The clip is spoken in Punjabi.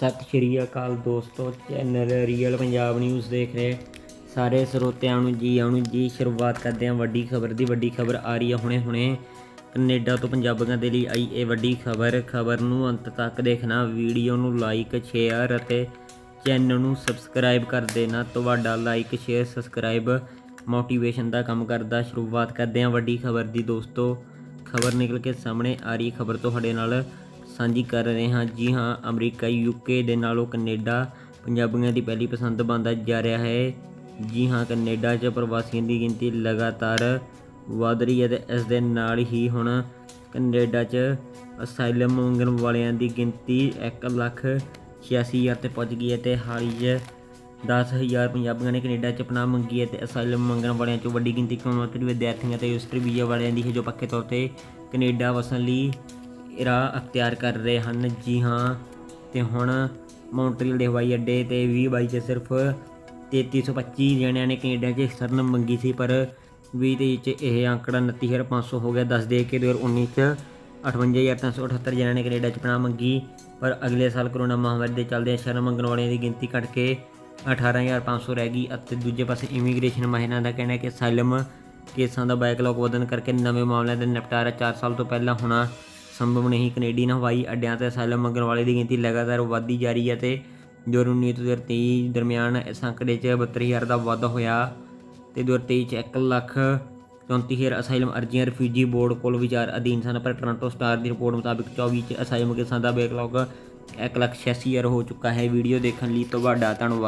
ਸਤਿ ਸ਼੍ਰੀ ਅਕਾਲ ਦੋਸਤੋ, ਚੈਨਲ ਰੀਅਲ ਪੰਜਾਬ ਨਿਊਜ਼ ਦੇਖ ਰਹੇ ਸਾਰੇ ਸਰੋਤਿਆਂ ਨੂੰ ਜੀ ਆਉਣ ਜੀ, ਸ਼ੁਰੂਆਤ ਕਰਦੇ ਹਾਂ ਵੱਡੀ ਖਬਰ ਦੀ। ਵੱਡੀ ਖਬਰ ਆ ਰਹੀ ਹੈ ਹੁਣੇ ਹੁਣੇ ਕੈਨੇਡਾ ਤੋਂ ਪੰਜਾਬੀਆਂ ਦੇ ਲਈ ਆਈ ਇਹ ਵੱਡੀ ਖਬਰ। ਖਬਰ ਨੂੰ ਅੰਤ ਤੱਕ ਦੇਖਣਾ, ਵੀਡੀਓ ਨੂੰ ਲਾਈਕ ਸ਼ੇਅਰ ਅਤੇ ਚੈਨਲ ਨੂੰ ਸਬਸਕ੍ਰਾਈਬ ਕਰ ਦੇਣਾ। ਤੁਹਾਡਾ ਲਾਈਕ ਸ਼ੇਅਰ ਸਬਸਕ੍ਰਾਈਬ ਮੋਟੀਵੇਸ਼ਨ ਦਾ ਕੰਮ ਕਰਦਾ। ਸ਼ੁਰੂਆਤ ਕਰਦੇ ਹਾਂ ਵੱਡੀ ਖਬਰ ਦੀ ਦੋਸਤੋ। ਖਬਰ ਨਿਕਲ ਕੇ ਸਾਹਮਣੇ ਆ ਰਹੀ ਖਬਰ ਤੁਹਾਡੇ ਨਾਲ ਸਾਂਝੀ ਕਰ ਰਹੇ ਹਾਂ। ਜੀ ਹਾਂ, ਅਮਰੀਕਾ ਯੂਕੇ ਦੇ ਨਾਲੋਂ ਕੈਨੇਡਾ ਪੰਜਾਬੀਆਂ ਦੀ ਪਹਿਲੀ ਪਸੰਦ ਬਣਦਾ ਜਾ ਰਿਹਾ ਹੈ। ਜੀ ਹਾਂ, ਕੈਨੇਡਾ 'ਚ ਪ੍ਰਵਾਸੀਆਂ ਦੀ ਗਿਣਤੀ ਲਗਾਤਾਰ ਵਧ ਰਹੀ ਹੈ ਤੇ ਇਸ ਦੇ ਨਾਲ ਹੀ ਹੁਣ ਕੈਨੇਡਾ 'ਚ ਅਸਾਈਲਮ ਮੰਗਣ ਵਾਲਿਆਂ ਦੀ ਗਿਣਤੀ 1 ਲੱਖ 86000 ਤੇ ਪਹੁੰਚ ਗਈ ਹੈ ਤੇ ਹਾਲ ਹੀ 'ਚ 10000 ਪੰਜਾਬੀਆਂ ਨੇ ਕੈਨੇਡਾ 'ਚ ਪਨਾਹ ਮੰਗੀ ਹੈ ਤੇ ਅਸਾਈਲਮ ਮੰਗਣ ਵਾਲਿਆਂ 'ਚੋਂ ਵੱਡੀ ਗਿਣਤੀ ਕੌਮਾਂਤਰੀ ਵਿਦਿਆਰਥੀਆਂ ਤੇ ਯੂਸਟਰੀ ਵੀਜ਼ਾ ਵਾਲਿਆਂ ਦੀ ਹੈ ਜੋ ਪੱਕੇ ਤੌਰ ਤੇ ਕੈਨੇਡਾ ਵਸਣ ਲਈ ਰਾਹ ਅਖਤਿਆਰ ਕਰ ਰਹੇ ਹਨ। ਜੀ ਹਾਂ, ਤੇ ਹੁਣ ਮੌਂਟਰੀਅਲ ਦੇ ਹਵਾਈ ਅੱਡੇ ਤੇ 20 ਬਾਈ 'ਚ ਸਿਰਫ 3325 ਜਣਿਆਂ ਨੇ ਕੈਨੇਡਾ 'ਚ ਸ਼ਰਨ ਮੰਗੀ ਸੀ, ਪਰ 2023 'ਚ ਇਹ ਅੰਕੜਾ 29500 ਹੋ ਗਿਆ। ਦੱਸ ਦੇ ਕਿ 2019 'ਚ 58378 ਜਣਿਆਂ ਨੇ ਕੈਨੇਡਾ 'ਚ ਪਨਾਹ ਮੰਗੀ, ਪਰ ਅਗਲੇ ਸਾਲ ਕਰੋਨਾ ਮਹਾਮਾਰੀ ਦੇ ਚੱਲਦੇ ਸ਼ਰਨ ਮੰਗਣ ਵਾਲਿਆਂ ਦੀ ਗਿਣਤੀ ਘਟ ਕੇ 18500 ਰਹਿ ਗਈ ਅਤੇ ਦੂਜੇ ਪਾਸੇ ਇਮੀਗ੍ਰੇਸ਼ਨ ਮਾਹਿਰਾਂ ਦਾ ਕਹਿਣਾ ਹੈ ਕਿ ਸਾਇਲਮ ਕੇਸਾਂ ਦਾ ਬੈਕਲੌਗ ਵਧਣ ਕਰਕੇ ਨਵੇਂ ਮਾਮਲਿਆਂ ਦਾ ਨਿਪਟਾਰਾ 4 ਸਾਲ ਤੋਂ ਪਹਿਲਾਂ ਹੋਣਾ ਸੰਭਵ ਨਹੀਂ ਕੈਨੇਡੀਅਨ ਹਵਾਈ ਅੱਡਿਆਂ ਤੇ ਅਸਾਈਲਮ ਮੰਗਣ ਵਾਲੇ ਦੀ ਗਿਣਤੀ ਲਗਾਤਾਰ ਵਧਦੀ ਜਾ ਰਹੀ ਹੈ ਤੇ 2019 ਤੋਂ 2023 ਦਰਮਿਆਨ ਇਸ ਅੰਕੜੇ 'ਚ 72000 ਦਾ ਵਾਧਾ ਹੋਇਆ ਤੇ 2023 ਚ 1 ਲੱਖ 34000 ਅਸਾਈਲਮ ਅਰਜ਼ੀਆਂ ਰਿਫਿਊਜੀ ਬੋਰਡ ਕੋਲ ਵਿਚਾਰ ਅਧੀਨ ਸਨ, ਪਰ ਟੋਰਾਂਟੋ ਸਟਾਰ ਦੀ ਰਿਪੋਰਟ ਮੁਤਾਬਕ 24 ਚ ਅਸਾਈਲਮ ਕੇਸਾਂ ਦਾ ਬੈਕਲੌਗ 1 ਲੱਖ 86000 ਹੋ ਚੁੱਕਾ ਹੈ। ਵੀਡੀਓ ਦੇਖਣ ਲਈ ਤੁਹਾਡਾ ਧੰਨਵਾਦ।